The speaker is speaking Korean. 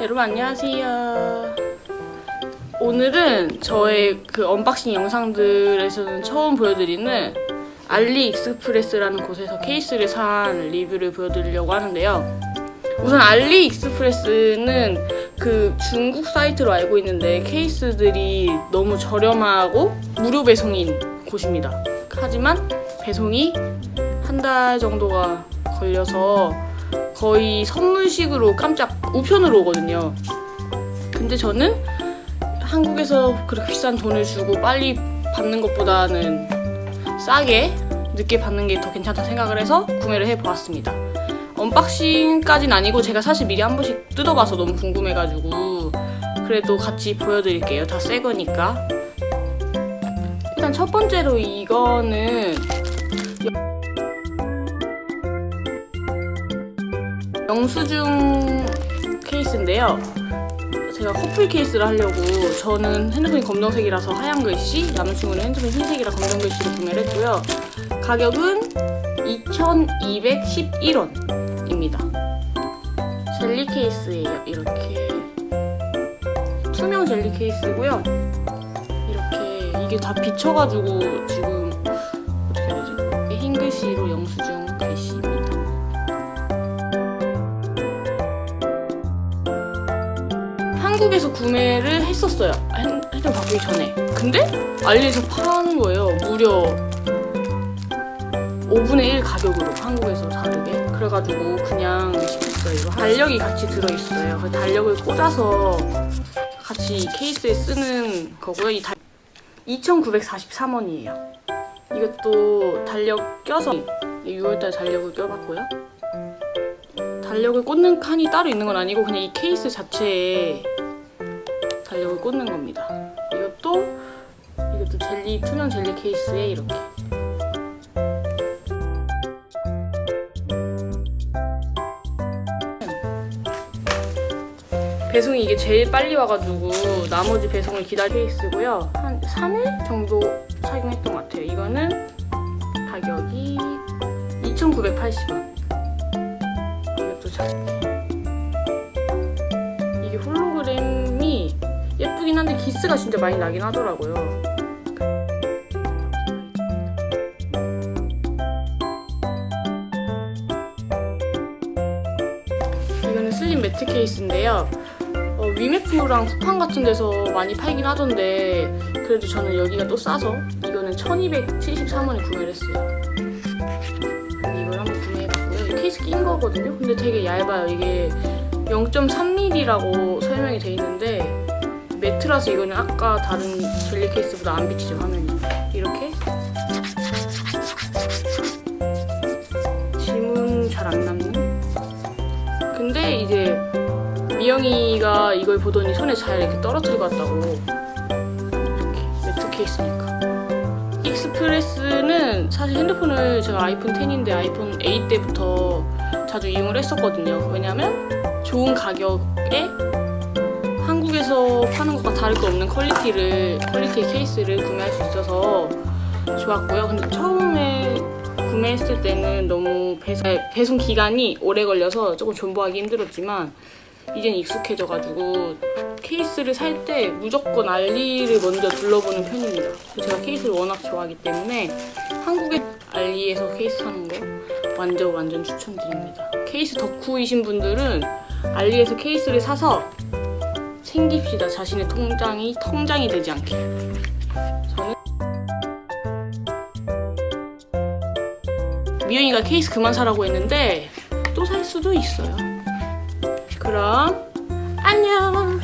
여러분 안녕하세요. 오늘은 저의 그 언박싱 영상들에서는 처음 보여드리는 알리익스프레스라는 곳에서 케이스를 산 리뷰를 보여드리려고 하는데요. 우선 알리익스프레스는 그 중국 사이트로 알고 있는데 케이스들이 너무 저렴하고 무료 배송인 곳입니다. 하지만 배송이 한 달 정도가 걸려서 거의 선물식으로 깜짝 우편으로 오거든요. 근데 저는 한국에서 그렇게 비싼 돈을 주고 빨리 받는 것보다는 싸게 늦게 받는 게 더 괜찮다 생각을 해서 구매를 해보았습니다. 언박싱까진 아니고 제가 사실 미리 한 번씩 뜯어봐서 너무 궁금해가지고 그래도 같이 보여드릴게요. 다 새 거니까. 일단 첫 번째로 이거는 영수증 케이스인데요. 제가 커플 케이스를 하려고 저는 핸드폰이 검정색이라서 하얀 글씨, 남자친구는 핸드폰이 흰색이라 검정 글씨로 구매를 했고요. 가격은 2,211원입니다. 젤리 케이스예요. 이렇게 투명 젤리 케이스고요. 이렇게 이게 다 비쳐가지고 지금 어떻게 해야 되지? 흰 글씨로 영수증 글씨 한국에서 구매를 했었어요. 핸- 핸드폰 바꾸기 전에. 근데 알리에서 파는 거예요. 무려 5분의 1 가격으로 한국에서 다르게. 그래가지고 그냥 시켰어요. 이거 달력이 같이 들어있어요. 그 달력을 꽂아서 같이 케이스에 쓰는 거고요. 이 달... 2,943원이에요. 이것도 달력 껴서 6월달 달력을 껴봤고요. 달력을 꽂는 칸이 따로 있는 건 아니고 그냥 이 케이스 자체에 달력을 꽂는 겁니다. 이것도 이것도 젤리 투명 젤리 케이스에 이렇게 배송이 이게 제일 빨리 와가지고 나머지 배송을 기다릴 케이스고요. 한 3일 정도 착용했던 것 같아요. 이거는 가격이 2,980원. 이것도 잘. 이 예쁘긴 한데 기스가 진짜 많이 나긴 하더라고요. 이거는 슬림 매트 케이스인데요. 어, 위메프랑 쿠팡 같은 데서 많이 팔긴 하던데 그래도 저는 여기가 또 싸서 이거는 1273원에 구매를 했어요. 이걸 한번 구매해봤고요. 이 케이스 낀 거거든요. 근데 되게 얇아요. 이게 0.3mm라고 설명이 돼 있는데 매트라서 이거는 아까 다른 젤리 케이스보다 안 비치죠 화면이. 이렇게 지문 잘안 남는. 근데 이제 미영이가 이걸 보더니 손에 잘 이렇게 떨어뜨리고 왔다고 이렇게 매트 케이스니까 익스프레스는 사실 핸드폰을 제가 아이폰 10인데 아이폰 8 때부터 자주 이용을 했었거든요 왜냐면 좋은 가격에 한국에서 파는 것과 다를 거 없는 퀄리티를 퀄리티의 케이스를 구매할 수 있어서 좋았고요 근데 처음에 구매했을 때는 너무 배송, 배송 기간이 오래 걸려서 조금 존버하기 힘들었지만 이젠 익숙해져가지고 케이스를 살 때 무조건 알리를 먼저 둘러보는 편입니다. 제가 케이스를 워낙 좋아하기 때문에 한국의 알리에서 케이스 사는 거 완전 완전 추천드립니다. 케이스 덕후이신 분들은 알리에서 케이스를 사서 챙깁시다. 자신의 통장이 통장이 되지 않게. 저는 미영이가 케이스 그만 사라고 했는데 또 살 수도 있어요. 그럼 안녕.